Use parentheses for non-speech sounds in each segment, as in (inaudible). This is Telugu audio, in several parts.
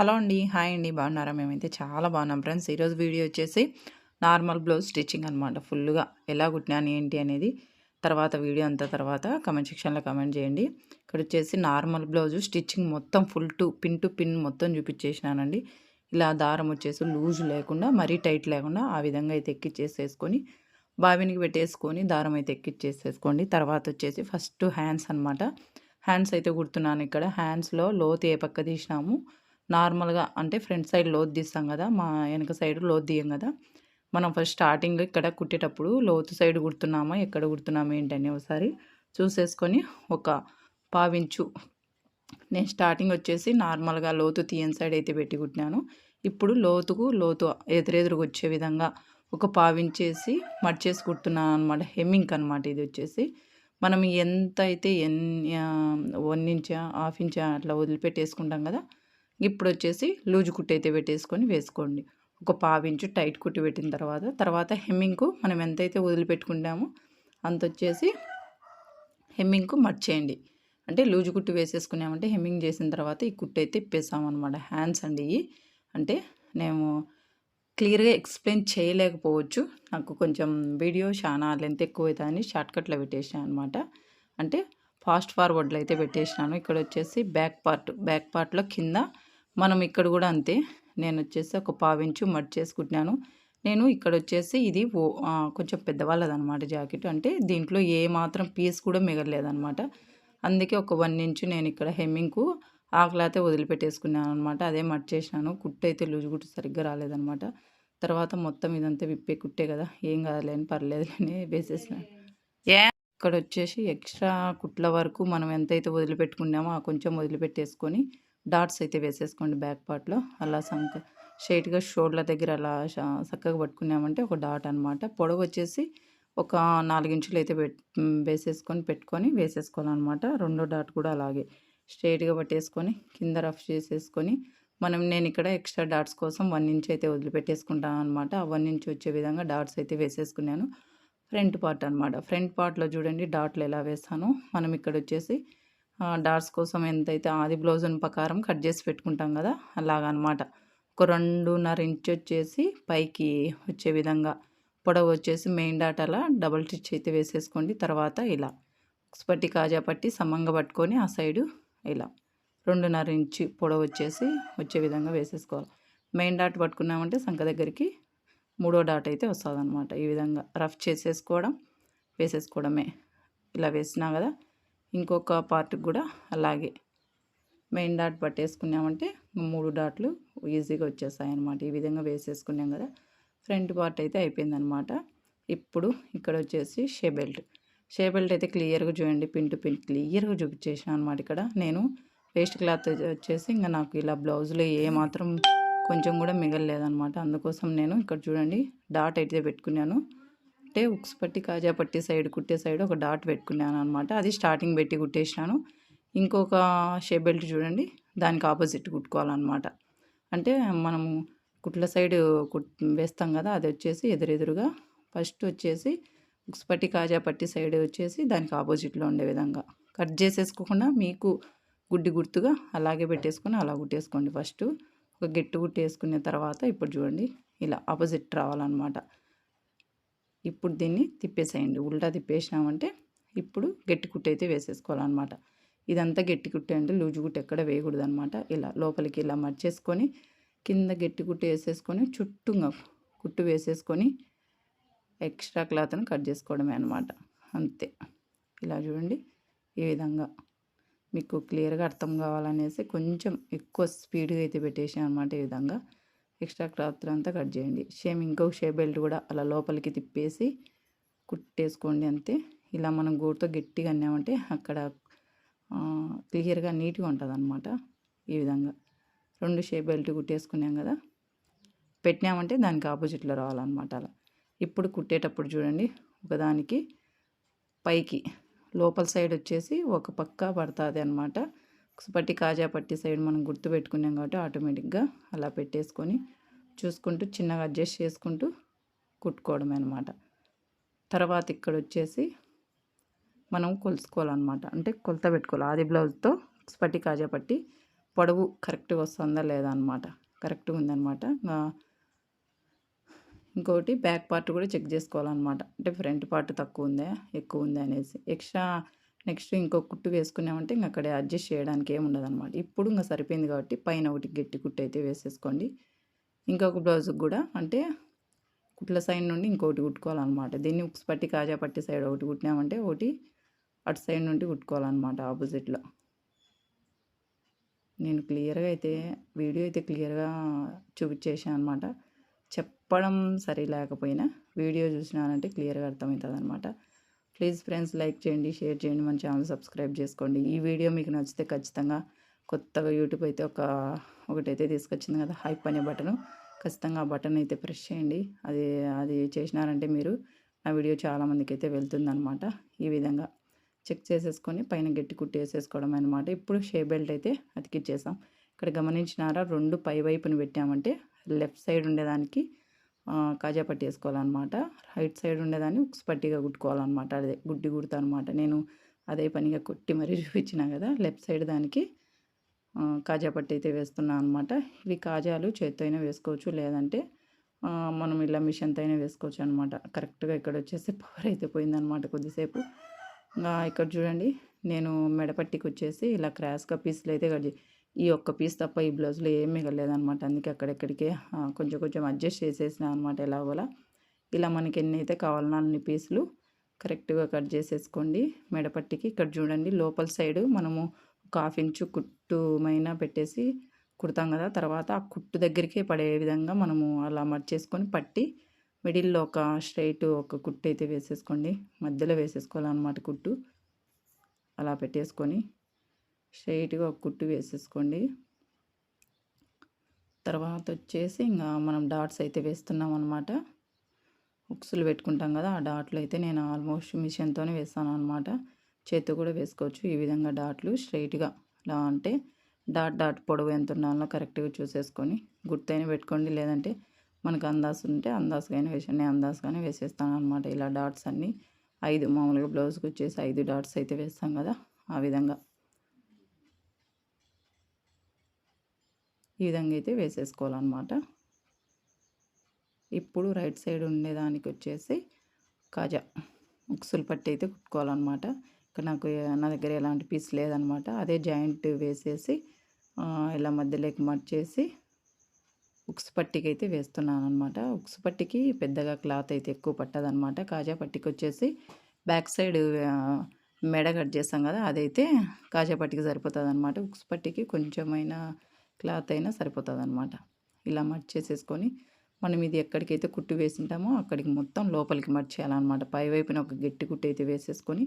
హలో అండి హాయ్ అండి బాగున్నారా? మేమైతే చాలా బాగున్నాం ఫ్రెండ్స్. ఈరోజు వీడియో వచ్చేసి నార్మల్ బ్లౌజ్ స్టిచ్చింగ్ అనమాట ఫుల్గా ఎలా కుట్టినాను ఏంటి అనేది తర్వాత వీడియో అంతా తర్వాత కమెంట్ సెక్షన్లో కమెంట్ చేయండి. ఇక్కడ వచ్చేసి నార్మల్ బ్లౌజ్ స్టిచ్చింగ్ మొత్తం full to pin to pin మొత్తం చూపించేసినానండి. ఇలా దారం వచ్చేసి లూజ్ లేకుండా మరీ టైట్ లేకుండా ఆ విధంగా అయితే ఎక్కిచ్చేసేసుకొని బావినికి పెట్టేసుకొని దారం అయితే ఎక్కిచ్చేసేసుకోండి. తర్వాత వచ్చేసి ఫస్ట్ హ్యాండ్స్ అనమాట హ్యాండ్స్ అయితే కుడుతున్నాను ఇక్కడ. హ్యాండ్స్లో లోతు ఏ పక్క తీసినాము? నార్మల్గా అంటే ఫ్రంట్ సైడ్ లోతు తీస్తాం కదా మా వెనక సైడ్ లోతు తీయం కదా. మనం ఫస్ట్ స్టార్టింగ్ ఇక్కడ కుట్టేటప్పుడు లోతు సైడ్ కుడుతున్నామా ఎక్కడ కుడుతున్నామా ఏంటని ఒకసారి చూసేసుకొని ఒక పావించు. నేను స్టార్టింగ్ వచ్చేసి నార్మల్గా లోతు తీయని సైడ్ అయితే పెట్టి కుట్టినాను. ఇప్పుడు లోతుకు లోతు ఎదురెదురుగా వచ్చే విధంగా ఒక పావించేసి మడిచేసి కుడుతున్నాను అనమాట హెమ్మింగ్ అనమాట ఇది వచ్చేసి. మనం ఎంత అయితే ఎన్ వన్ ఇంచా హాఫ్ ఇంచా అట్లా వదిలిపెట్టేసుకుంటాం కదా ఇప్పుడు వచ్చేసి లూజు కుట్టు అయితే పెట్టేసుకొని వేసుకోండి. ఒక పావించు టైట్ కుట్టి పెట్టిన తర్వాత తర్వాత హెమ్మింగ్కు మనం ఎంతైతే వదిలిపెట్టుకుంటామో అంత వచ్చేసి హెమ్మింగ్కు మర్చేయండి. అంటే లూజు కుట్టు వేసేసుకున్నామంటే హెమ్మింగ్ చేసిన తర్వాత ఈ కుట్టు అయితే ఇప్పేసామన్నమాట హ్యాండ్స్ అండి ఇవి. అంటే నేను క్లియర్గా ఎక్స్ప్లెయిన్ చేయలేకపోవచ్చు. నాకు కొంచెం వీడియో చాలా లెంత్ ఎక్కువ అని షార్ట్కట్లో పెట్టేసాను అనమాట అంటే ఫాస్ట్ ఫార్వర్డ్లో అయితే పెట్టేసినాను. ఇక్కడ వచ్చేసి బ్యాక్ పార్ట్ బ్యాక్ పార్ట్లో కింద మనం ఇక్కడ కూడా అంతే. నేను వచ్చేసి ఒక పావించు మడ్ చేసుకుంటున్నాను. నేను ఇక్కడ వచ్చేసి ఇది ఓ కొంచెం పెద్దవాళ్ళదనమాట జాకెట్. అంటే దీంట్లో ఏ మాత్రం పీస్ కూడా మిగలలేదనమాట అందుకే ఒక వన్ ఇంచు నేను ఇక్కడ హెమ్మింగ్కు ఆకులైతే వదిలిపెట్టేసుకున్నాను అనమాట అదే మట్ చేసినాను. కుట్టు అయితే లూజు కుట్టు సరిగ్గా రాలేదనమాట తర్వాత మొత్తం ఇదంతా విప్పే కుట్టే కదా. ఏం కాదులేని పర్లేదులేని (laughs) వేసేసిన. ఏ ఇక్కడ వచ్చేసి ఎక్స్ట్రా కుట్ల వరకు మనం ఎంతైతే వదిలిపెట్టుకున్నామో ఆ కొంచెం వదిలిపెట్టేసుకొని డాట్స్ అయితే వేసేసుకోండి బ్యాక్ పార్ట్లో. అలా సంక స్ట్రైట్గా షోల్డర్ దగ్గర అలా చక్కగా పట్టుకున్నామంటే ఒక డాట్ అనమాట పొడవు వచ్చేసి ఒక నాలుగించులు అయితే పెట్ వేసేసుకొని పెట్టుకొని వేసేసుకోవాలన్నమాట. రెండో డాట్ కూడా అలాగే. స్ట్రైట్గా పట్టేసుకొని కింద రఫ్ చేసేసుకొని మనం నేను ఇక్కడ ఎక్స్ట్రా డాట్స్ కోసం వన్ ఇంచ్ అయితే వదిలిపెట్టేసుకుంటాను అనమాట ఆ వన్ ఇంచ్ వచ్చే విధంగా డాట్స్ అయితే వేసేసుకున్నాను. ఫ్రంట్ పార్ట్ అనమాట ఫ్రంట్ పార్ట్లో చూడండి డాట్లు ఎలా వేస్తాను. మనం ఇక్కడ వచ్చేసి డాట్స్ కోసం ఎంతైతే ఆది బ్లౌజ్ ప్రకారం కట్ చేసి పెట్టుకుంటాం కదా అలాగనమాట. ఒక రెండున్నర ఇంచ్ వచ్చేసి పైకి వచ్చే విధంగా పొడవు వచ్చేసి మెయిన్ డాట్ అలా డబల్ స్టిచ్ అయితే వేసేసుకోండి. తర్వాత ఇలా పట్టి కాజా పట్టి సమంగా పట్టుకొని ఆ సైడు ఇలా రెండున్నర ఇంచు పొడవు వచ్చేసి వచ్చే విధంగా వేసేసుకోవాలి. మెయిన్ డాట్ పట్టుకున్నామంటే సంఖ దగ్గరికి మూడో డాట్ అయితే వస్తుంది అనమాట ఈ విధంగా రఫ్ చేసేసుకోవడం వేసేసుకోవడమే. ఇలా వేసినా కదా ఇంకొక పార్ట్కి కూడా అలాగే. మెయిన్ డాట్ పట్టేసుకున్నామంటే మూడు డాట్లు ఈజీగా వచ్చేస్తాయి అనమాట ఈ విధంగా వేసేసుకున్నాం కదా. ఫ్రంట్ పార్ట్ అయితే అయిపోయిందనమాట ఇప్పుడు ఇక్కడ వచ్చేసి షే బెల్ట్. షే బెల్ట్ అయితే క్లియర్గా చూడండి. పిన్ టు పిన్ క్లియర్గా చూపించేసాను అనమాట ఇక్కడ. నేను వేస్ట్ క్లాత్ వచ్చేసి ఇంకా నాకు ఇలా బ్లౌజ్లో ఏమాత్రం కొంచెం కూడా మిగలలేదనమాట అందుకోసం నేను ఇక్కడ చూడండి డాట్ అయితే పెట్టుకున్నాను. అంటే ఉక్స్ పట్టి కాజా పట్టి సైడ్ కుట్టే సైడ్ ఒక డాట్ పెట్టుకున్నాను అనమాట అది స్టార్టింగ్ పెట్టి కుట్టేసినాను. ఇంకొక షేప్ బెల్ట్ చూడండి దానికి ఆపోజిట్ కుట్టుకోవాలన్నమాట. అంటే మనము కుట్ల సైడ్ కుట్ వేస్తాం కదా అది వచ్చేసి ఎదురెదురుగా. ఫస్ట్ వచ్చేసి ఉక్స్ పట్టి కాజా పట్టి సైడ్ వచ్చేసి దానికి ఆపోజిట్లో ఉండే విధంగా. కట్ చేసేసుకోకుండా మీకు గుడ్డి గుర్తుగా అలాగే పెట్టేసుకొని అలా కుట్టేసుకోండి ఫస్ట్. ఒక గెట్టు కుట్టేసుకున్న తర్వాత ఇప్పుడు చూడండి ఇలా ఆపోజిట్ రావాలన్నమాట. ఇప్పుడు దీన్ని తిప్పేసేయండి. ఉల్టా తిప్పేసినామంటే ఇప్పుడు గట్టి కుట్టు అయితే వేసేసుకోవాలన్నమాట. ఇదంతా గట్టి కుట్టు అంటే లూజు గుట్టు ఎక్కడ వేయకూడదు అనమాట ఇలా లోపలికి ఇలా మర్చేసుకొని కింద గట్టి కుట్టు వేసేసుకొని చుట్టూగా కుట్టు వేసేసుకొని ఎక్స్ట్రా క్లాత్ని కట్ చేసుకోవడమే అనమాట అంతే. ఇలా చూడండి. ఈ విధంగా మీకు క్లియర్గా అర్థం కావాలనేసి కొంచెం ఎక్కువ స్పీడ్గా అయితే పెట్టేసాను అనమాట ఈ విధంగా. ఎక్స్ట్రా క్లాత్ అంతా కట్ చేయండి. సేమ్ ఇంకొక షే బెల్ట్ కూడా అలా లోపలికి తిప్పేసి కుట్టేసుకోండి అంతే. ఇలా మనం గోటుతో గట్టిగా అన్నామంటే అక్కడ క్లియర్గా నీట్గా ఉంటుంది అనమాట ఈ విధంగా. రెండు షే బెల్ట్ కుట్టేసుకున్నాం కదా. పెట్టినామంటే దానికి ఆపోజిట్లో రావాలన్నమాట అలా. ఇప్పుడు కుట్టేటప్పుడు చూడండి ఒకదానికి పైకి లోపల సైడ్ వచ్చేసి ఒక పక్క పడుతుంది అనమాట పట్టి కాజా పట్టి సైడ్ మనం గుర్తు పెట్టుకున్నాం కాబట్టి ఆటోమేటిక్గా అలా పెట్టేసుకొని చూసుకుంటూ చిన్నగా అడ్జస్ట్ చేసుకుంటూ కుట్టుకోవడమే అనమాట తర్వాత ఇక్కడ వచ్చేసి మనం కొలుసుకోవాలన్నమాట. అంటే కొలత పెట్టుకోవాలి. ఆది బ్లౌజ్తో పట్టి కాజా పట్టి పొడవు కరెక్ట్గా వస్తుందా లేదా అనమాట కరెక్ట్గా ఉందన్నమాట. ఇంకోటి బ్యాక్ పార్ట్ కూడా చెక్ చేసుకోవాలన్నమాట. అంటే ఫ్రంట్ పార్ట్ తక్కువ ఉందా ఎక్కువ ఉందా అనేసి. ఎక్స్ట్రా నెక్స్ట్ ఇంకో కుట్టు వేసుకున్నామంటే ఇంక అక్కడ అడ్జస్ట్ చేయడానికి ఏమి ఉండదు అనమాట ఇప్పుడు ఇంకా సరిపోయింది కాబట్టి పైన ఒకటి గట్టి కుట్టు అయితే వేసేసుకోండి. ఇంకొక బ్లౌజ్కి కూడా అంటే కుట్ల సైడ్ నుండి ఇంకోటి కుట్టుకోవాలన్నమాట. దీన్ని ఉక్స్ పట్టి కాజా పట్టి సైడ్ ఒకటి కుట్టినామంటే ఒకటి అటు సైడ్ నుండి కుట్టుకోవాలన్నమాట ఆపోజిట్లో నేను క్లియర్గా అయితే వీడియో అయితే క్లియర్గా చూపించేసాను అనమాట చెప్పడం సరి లేకపోయినా వీడియో చూసినానంటే క్లియర్గా అర్థమవుతుంది అనమాట ప్లీజ్ ఫ్రెండ్స్ లైక్ చేయండి షేర్ చేయండి మన ఛానల్ సబ్స్క్రైబ్ చేసుకోండి. ఈ వీడియో మీకు నచ్చితే ఖచ్చితంగా కొత్తగా యూట్యూబ్ అయితే ఒక ఒకటైతే తీసుకొచ్చింది కదా హైప్ అనే బటను. ఖచ్చితంగా ఆ బటన్ అయితే ప్రెస్ చేయండి. అది అది చేసినారంటే మీరు నా వీడియో చాలామందికి అయితే వెళ్తుందనమాట ఈ విధంగా చెక్ చేసేసుకొని పైన గట్టి కుట్టి వేసేసుకోవడం అనమాట ఇప్పుడు షే బెల్ట్ అయితే అతికిచ్చేసాం. ఇక్కడ గమనించినారా రెండు పై వైపుని పెట్టామంటే లెఫ్ట్ సైడ్ ఉండేదానికి కాజా పట్టి వేసుకోవాలన్నమాట. రైట్ సైడ్ ఉండేదాన్ని ఉక్స్ పట్టిగా కుట్టుకోవాలన్నమాట. అదే గుడ్డి కుడతా అనమాట నేను అదే పనిగా కుట్టి మరీ చూపించిన కదా లెఫ్ట్ సైడ్ దానికి కాజా పట్టి అయితే వేస్తున్నాను అనమాట ఇవి కాజాలు చేత్తో అయినా వేసుకోవచ్చు లేదంటే మనం ఇలా మిషన్తో అయినా వేసుకోవచ్చు అనమాట కరెక్ట్గా ఇక్కడ వచ్చేసి పవర్ అయితే పోయిందనమాట కొద్దిసేపు. ఇక్కడ చూడండి నేను మెడపట్టికి వచ్చేసి ఇలా క్రాస్గా పీసులు అయితే కట్ ఈ ఒక్క పీస్ తప్ప ఈ బ్లౌజ్లో ఏం మిగలేదనమాట అందుకే అక్కడెక్కడికే కొంచెం కొంచెం అడ్జస్ట్ చేసేసిన అనమాట ఎలాగోలా ఇలా మనకి ఎన్ని అయితే కావాలన్నా అన్ని పీసులు కరెక్ట్గా కట్ చేసేసుకోండి. మెడపట్టికి ఇక్కడ చూడండి లోపల సైడు మనము ఒక హాఫ్ ఇంచు కుట్టుమైనా పెట్టేసి కుడతాం కదా. తర్వాత ఆ కుట్టు దగ్గరికే పడే విధంగా మనము అలా మర్చేసుకొని పట్టి మిడిల్లో ఒక స్ట్రైట్ ఒక కుట్టు అయితే వేసేసుకోండి. మధ్యలో వేసేసుకోవాలన్నమాట కుట్టు. అలా పెట్టేసుకొని స్ట్రైట్గా ఒక కుట్టు వేసేసుకోండి. తర్వాత వచ్చేసి ఇంకా మనం డాట్స్ అయితే వేస్తున్నాం అనమాట ఉక్సులు పెట్టుకుంటాం కదా ఆ డాట్లు అయితే నేను ఆల్మోస్ట్ మిషన్తోనే వేస్తాను అనమాట. చేతి కూడా వేసుకోవచ్చు. ఈ విధంగా డాట్లు స్ట్రైట్గా ఇలా అంటే డాట్ డాట్ పొడవు ఎంత ఉండాలో కరెక్ట్గా చూసేసుకొని గుర్తైన పెట్టుకోండి. లేదంటే మనకు అందాస్ ఉంటే అందాసుగానే వేసాను నేను అందాసుగానే వేసేస్తాను అనమాట. ఇలా డాట్స్ అన్నీ ఐదు మామూలుగా బ్లౌజ్కి వచ్చేసి ఐదు డాట్స్ అయితే వేస్తాం కదా ఆ విధంగా. ఈ విధంగా అయితే వేసేసుకోవాలన్నమాట. ఇప్పుడు రైట్ సైడ్ ఉండేదానికి వచ్చేసి కాజా ఉక్సులు పట్టి అయితే కుట్టుకోవాలన్నమాట. ఇక్కడ నాకు నా దగ్గర ఎలాంటి పీస్ లేదనమాట అదే జాయింట్ వేసేసి ఇలా మధ్యలోకి మర్చేసి ఉక్స్ పట్టికి అయితే వేస్తున్నాను అనమాట ఉక్స్ పట్టికి పెద్దగా క్లాత్ అయితే ఎక్కువ పట్టదనమాట కాజా పట్టికి వచ్చేసి బ్యాక్ సైడ్ మెడ కట్ చేస్తాం కదా అదైతే కాజా పట్టికి సరిపోతుంది అనమాట ఉక్స్ పట్టికి కొంచెమైనా క్లాత్ అయినా సరిపోతుంది అనమాట ఇలా మర్చేసేసుకొని మనం ఇది ఎక్కడికైతే కుట్టు వేసింటామో అక్కడికి మొత్తం లోపలికి మర్చేయాలన్నమాట పై వైపున ఒక గట్టి కుట్టు అయితే వేసేసుకొని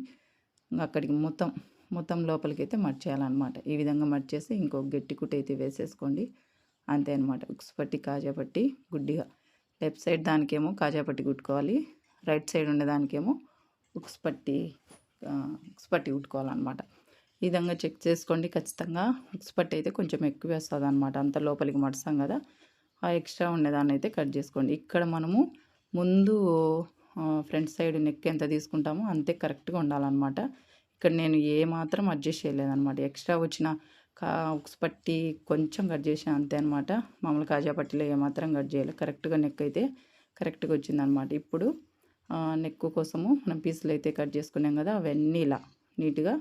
అక్కడికి మొత్తం మొత్తం లోపలికి అయితే మర్చేయాలన్నమాట ఈ విధంగా మర్చేసి ఇంకో గట్టి కుట్టు అయితే వేసేసుకోండి. అంతే అనమాట ఉక్స్ పట్టి గుడ్డిగా. లెఫ్ట్ సైడ్ దానికేమో కాజాపట్టి కుట్టుకోవాలి. రైట్ సైడ్ ఉండే దానికేమో ఉక్స్ పట్టి ఉక్స్ పట్టి కుట్టుకోవాలన్నమాట. ఈ విధంగా చెక్ చేసుకోండి ఖచ్చితంగా. ఉక్స్ పట్టి అయితే కొంచెం ఎక్కువ వేస్తుంది అనమాట అంత లోపలికి మడసాం కదా. ఆ ఎక్స్ట్రా ఉండేదాన్ని అయితే కట్ చేసుకోండి. ఇక్కడ మనము ముందు ఫ్రంట్ సైడ్ నెక్ ఎంత తీసుకుంటామో అంతే కరెక్ట్గా ఉండాలన్నమాట. ఇక్కడ నేను ఏ మాత్రం అడ్జస్ట్ చేయలేదన్నమాట. ఎక్స్ట్రా వచ్చిన కా ఉక్స్ పట్టి కొంచెం కట్ చేసిన అంతే అనమాట మామూలు కాజా పట్టిలో ఏమాత్రం కట్ చేయాలి. కరెక్ట్గా నెక్ అయితే కరెక్ట్గా వచ్చిందనమాట ఇప్పుడు నెక్ కోసము మనం పీసులు అయితే కట్ చేసుకున్నాం కదా అవన్నీ ఇలా నీట్గా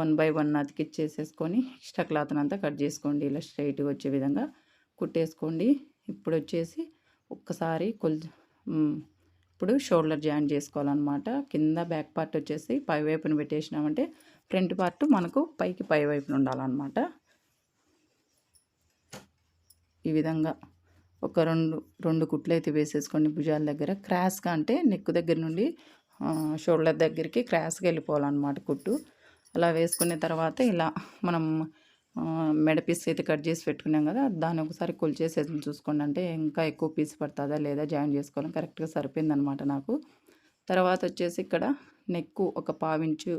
వన్ బై వన్ అతికిచ్చేసేసుకొని ఎక్స్ట్రా క్లాత్ని అంతా కట్ చేసుకోండి. ఇలా స్ట్రైట్గా వచ్చే విధంగా కుట్టేసుకోండి. ఇప్పుడు వచ్చేసి ఒక్కసారి కొల్ ఇప్పుడు షోల్డర్ జాయిన్ చేసుకోవాలన్నమాట. కింద బ్యాక్ పార్ట్ వచ్చేసి పై వైపున పెట్టేసినామంటే ఫ్రంట్ పార్ట్ మనకు పైకి పై వైపున ఉండాలన్నమాట. ఈ విధంగా ఒక రెండు రెండు కుట్లు అయితే వేసేసుకోండి భుజాల దగ్గర. క్రాస్గా అంటే నెక్ దగ్గర నుండి షోల్డర్ దగ్గరికి క్రాస్గా వెళ్ళిపోవాలన్నమాట కుట్టు. అలా వేసుకున్న తర్వాత ఇలా మనం మెడ పీస్ అయితే కట్ చేసి పెట్టుకున్నాం కదా దాన్ని ఒకసారి కొలిచేసి చూసుకోండి. అంటే ఇంకా ఎక్కువ పీస్ పడుతుందా లేదా జాయిన్ చేసుకోవాలి. కరెక్ట్గా సరిపోయిందనమాట నాకు. తర్వాత వచ్చేసి ఇక్కడ నెక్కు ఒక పావించు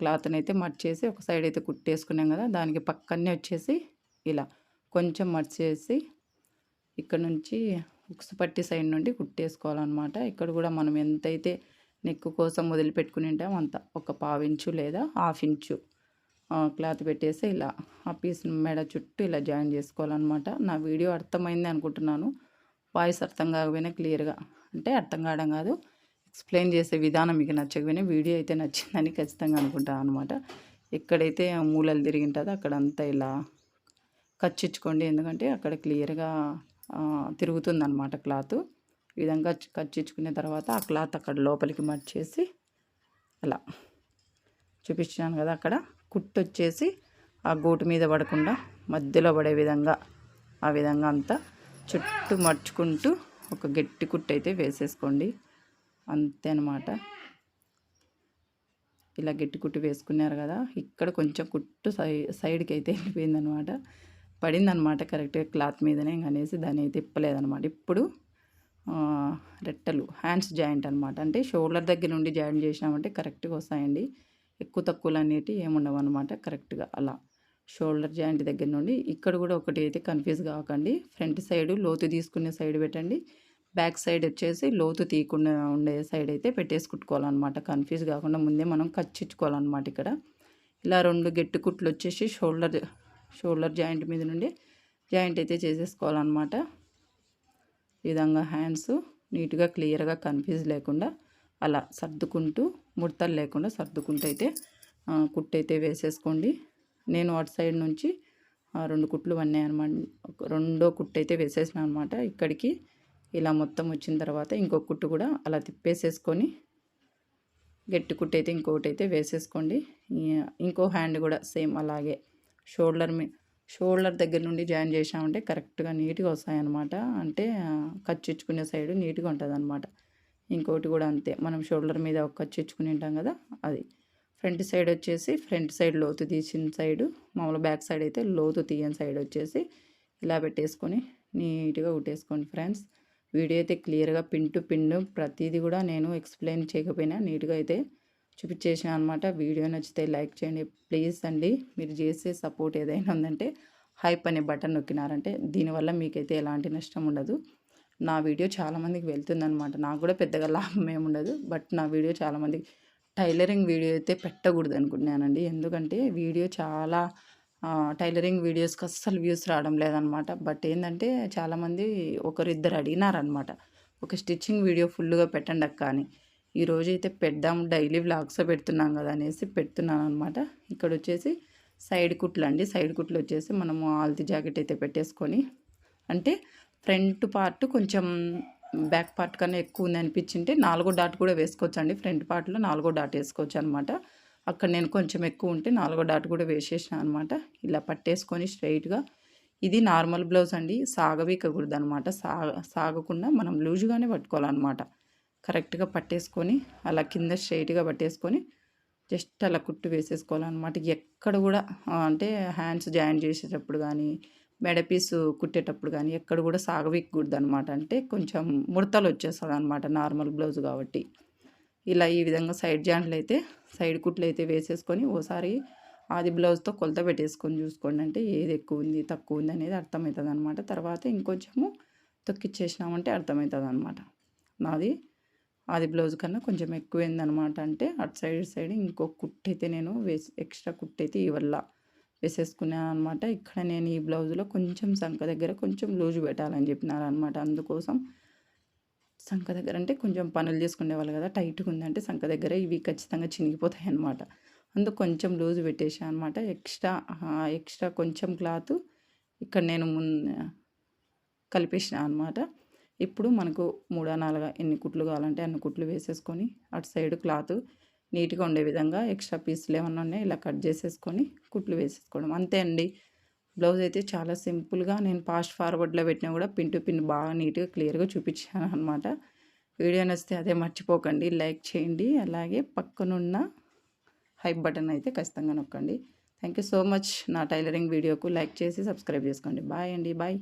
క్లాత్ని అయితే మర్చేసి ఒక సైడ్ అయితే కుట్టేసుకున్నాం కదా దానికి పక్కనే వచ్చేసి ఇలా కొంచెం మర్చేసి ఇక్కడ నుంచి ఉక్స్ పట్టి సైడ్ నుండి కుట్టేసుకోవాలన్నమాట. ఇక్కడ కూడా మనం ఎంతైతే నెక్ కోసం వదిలిపెట్టుకుని ఉంటాం అంత ఒక పావించు లేదా హాఫ్ ఇంచు. క్లాత్ పెట్టేసి ఇలా ఆ పీస్ మెడ చుట్టూ ఇలా జాయిన్ చేసుకోవాలన్నమాట. నా వీడియో అర్థమైంది అనుకుంటున్నాను. వాయిస్ అర్థం కాకపోయినా క్లియర్గా అంటే అర్థం కావడం కాదు. ఎక్స్ప్లెయిన్ చేసే విధానం మీకు నచ్చకపోయినా వీడియో అయితే నచ్చిందని ఖచ్చితంగా అనుకుంటాను అనమాట ఎక్కడైతే మూలలు తిరిగింటుందో అక్కడంతా ఇలా కచ్చిచ్చుకోండి. ఎందుకంటే అక్కడ క్లియర్గా తిరుగుతుందన్నమాట క్లాత్. ఈ విధంగా కచ్చిచ్చుకున్న తర్వాత ఆ క్లాత్ అక్కడ లోపలికి మర్చేసి అలా చూపించాను కదా అక్కడ. కుట్టు వచ్చేసి ఆ గూటు మీద పడకుండా మధ్యలో పడే విధంగా ఆ విధంగా అంతా చుట్టూ మర్చుకుంటూ ఒక గట్టి కుట్టు అయితే వేసేసుకోండి. అంతే అనమాట ఇలా గట్టి కుట్టు వేసుకున్నారు కదా ఇక్కడ కొంచెం కుట్టు సై సైడ్కి అయితే వెళ్ళిపోయిందనమాట పడిందనమాట కరెక్ట్గా క్లాత్ మీదనే అనేసి దాన్ని అయితే ఇప్పలేదనమాట ఇప్పుడు రెట్టలు హ్యాండ్స్ జాయింట్ అనమాట అంటే షోల్డర్ దగ్గర నుండి జాయింట్ చేసినామంటే కరెక్ట్గా వస్తాయండి. ఎక్కువ తక్కువలు అనేటివి ఏముండవు అనమాట కరెక్ట్గా అలా. షోల్డర్ జాయింట్ దగ్గర నుండి ఇక్కడ కూడా ఒకటి అయితే కన్ఫ్యూజ్ కాకండి. ఫ్రంట్ సైడ్ లోతు తీసుకునే సైడ్ పెట్టండి. బ్యాక్ సైడ్ వచ్చేసి లోతు తీయకుండా ఉండే సైడ్ అయితే పెట్టేసి కుట్టుకోవాలన్నమాట కన్ఫ్యూజ్ కాకుండా ముందే మనం కచ్చిచ్చుకోవాలన్నమాట ఇక్కడ. ఇలా రెండు గట్టి కుట్లు వచ్చేసి షోల్డర్ షోల్డర్ జాయింట్ మీద నుండి జాయింట్ అయితే చేసేసుకోవాలన్నమాట. ఈ విధంగా హ్యాండ్స్ నీట్గా క్లియర్గా కన్ఫ్యూజ్ లేకుండా అలా సర్దుకుంటూ ముడతలు లేకుండా సర్దుకుంటూ అయితే కుట్టయితే వేసేసుకోండి. నేను అటు సైడ్ నుంచి రెండు కుట్లు వన్నాయి అనమాట రెండో కుట్టు అయితే వేసేసిన అనమాట. ఇక్కడికి ఇలా మొత్తం వచ్చిన తర్వాత ఇంకో కుట్టు కూడా అలా తిప్పేసేసుకొని గట్టి కుట్టు అయితే ఇంకొకటి అయితే వేసేసుకోండి ఇంకో హ్యాండ్ కూడా సేమ్ అలాగే షోల్డర్ మీ షోల్డర్ దగ్గర నుండి జాయిన్ చేసామంటే కరెక్ట్గా నీట్గా వస్తాయన్నమాట. అంటే కచ్చిచ్చుకునే సైడ్ నీట్గా ఉంటుంది అనమాట ఇంకోటి కూడా అంతే. మనం షోల్డర్ మీద ఒక కచ్చిచ్చుకుని ఉంటాం కదా అది. ఫ్రంట్ సైడ్ వచ్చేసి ఫ్రంట్ సైడ్ లోతు తీసిన సైడు మామూలు బ్యాక్ సైడ్ అయితే లోతు తీయని సైడ్ వచ్చేసి ఇలా పెట్టేసుకొని నీట్గా ఉట్టేసుకోండి ఫ్రెండ్స్. వీడియో అయితే క్లియర్గా పిన్ టు పిన్ ప్రతిదీ కూడా నేను ఎక్స్ప్లెయిన్ చేయకపోయినా నీట్గా అయితే చూపించేసిన అనమాట వీడియో నచ్చితే లైక్ చేయండి. ప్లీజ్ అండి మీరు చేసే సపోర్ట్ ఏదైనా ఉందంటే హైప్ అనే బటన్ నొక్కినారంటే దీనివల్ల మీకైతే ఎలాంటి నష్టం ఉండదు. నా వీడియో చాలామందికి వెళ్తుందనమాట నాకు కూడా పెద్దగా లాభం ఏమి ఉండదు. బట్ నా వీడియో చాలామందికి టైలరింగ్ వీడియో అయితే పెట్టకూడదు అనుకుంటున్నానండి. ఎందుకంటే వీడియో చాలా టైలరింగ్ వీడియోస్కి అస్సలు వ్యూస్ రావడం లేదనమాట బట్ ఏంటంటే చాలామంది ఒకరిద్దరు అడిగినారనమాట ఒక స్టిచ్చింగ్ వీడియో ఫుల్గా పెట్టండి అక్క అని. ఈరోజు అయితే పెడదాం డైలీ వ్లాగ్స్ పెడుతున్నాం కదా అనేసి పెడుతున్నాను అనమాట ఇక్కడ వచ్చేసి సైడ్ కుట్లు అండి. సైడ్ కుట్లు వచ్చేసి మనము ఆల్తి జాకెట్ అయితే పెట్టేసుకొని అంటే ఫ్రంట్ పార్ట్ కొంచెం బ్యాక్ పార్ట్ కన్నా ఎక్కువ ఉంది అనిపించింటే నాలుగో డాట్ కూడా వేసుకోవచ్చు అండి ఫ్రంట్ పార్ట్లో నాలుగో డాట్ వేసుకోవచ్చు అనమాట అక్కడ నేను కొంచెం ఎక్కువ ఉంటే నాలుగో డాట్ కూడా వేసేసిన అనమాట ఇలా పట్టేసుకొని స్ట్రైట్గా. ఇది నార్మల్ బ్లౌజ్ అండి. సాగవీకకూడదు అనమాట సాగ సాగకుండా మనం లూజుగానే పట్టుకోవాలన్నమాట. కరెక్ట్గా పట్టేసుకొని అలా కింద స్ట్రైట్గా పట్టేసుకొని జస్ట్ అలా కుట్టు వేసేసుకోవాలన్నమాట. ఎక్కడ కూడా అంటే హ్యాండ్స్ జాయిన్ చేసేటప్పుడు కానీ మెడపీసు కుట్టేటప్పుడు కానీ ఎక్కడ కూడా సాగవీకూడదు అనమాట అంటే కొంచెం ముడతలు వచ్చేస్తుంది అనమాట నార్మల్ బ్లౌజ్ కాబట్టి. ఇలా ఈ విధంగా సైడ్ జాయింట్లు అయితే సైడ్ కుట్లు అయితే వేసేసుకొని ఓసారి అది బ్లౌజ్తో కొలత పెట్టేసుకొని చూసుకోండి. అంటే ఏది ఎక్కువ ఉంది తక్కువ ఉంది అనేది అర్థమవుతుంది అనమాట తర్వాత ఇంకొంచెము తొక్కిచ్చేసినామంటే అర్థమవుతుంది అనమాట నాది అది బ్లౌజ్ కన్నా కొంచెం ఎక్కువైందనమాట. అంటే అటు సైడ్ సైడ్ ఇంకో కుట్టైతే అయితే నేను వేసి ఎక్స్ట్రా కుట్టైతే అయితే ఇవల్ల వేసేసుకున్నాను అనమాట ఇక్కడ నేను ఈ బ్లౌజ్లో కొంచెం సంఖ దగ్గర కొంచెం లూజు పెట్టాలని చెప్పినారు అనమాట అందుకోసం సంఖ దగ్గర అంటే కొంచెం పనులు చేసుకునేవాళ్ళు కదా టైట్గా ఉందంటే సంఖ దగ్గర ఇవి ఖచ్చితంగా చినిగిపోతాయి అనమాట అందుకు కొంచెం లూజ్ పెట్టేసాను అనమాట ఎక్స్ట్రా ఎక్స్ట్రా కొంచెం క్లాత్ ఇక్కడ నేను మున్ కలిపేసిన అనమాట ఇప్పుడు మనకు మూడా నాలుగా ఎన్ని కుట్లు కావాలంటే అన్ని కుట్లు వేసేసుకొని అటు సైడ్ క్లాత్ నీట్గా ఉండే విధంగా ఎక్స్ట్రా పీసులు ఏమన్నా ఉన్నాయి ఇలా కట్ చేసేసుకొని కుట్లు వేసేసుకోవడం. అంతే అండి. బ్లౌజ్ అయితే చాలా సింపుల్గా నేను ఫాస్ట్ ఫార్వర్డ్లో పెట్టినా కూడా పిన్ టు పిన్ బాగా నీట్గా క్లియర్గా చూపించాను అనమాట వీడియో నచ్చితే అదే మర్చిపోకండి. లైక్ చేయండి. అలాగే పక్కనున్న హైప్ బటన్ అయితే ఖచ్చితంగా నొక్కండి. Thank you so much. నా టైలరింగ్ వీడియోకు లైక్ చేసి సబ్స్క్రైబ్ చేసుకోండి. బాయ్ అండి. బాయ్.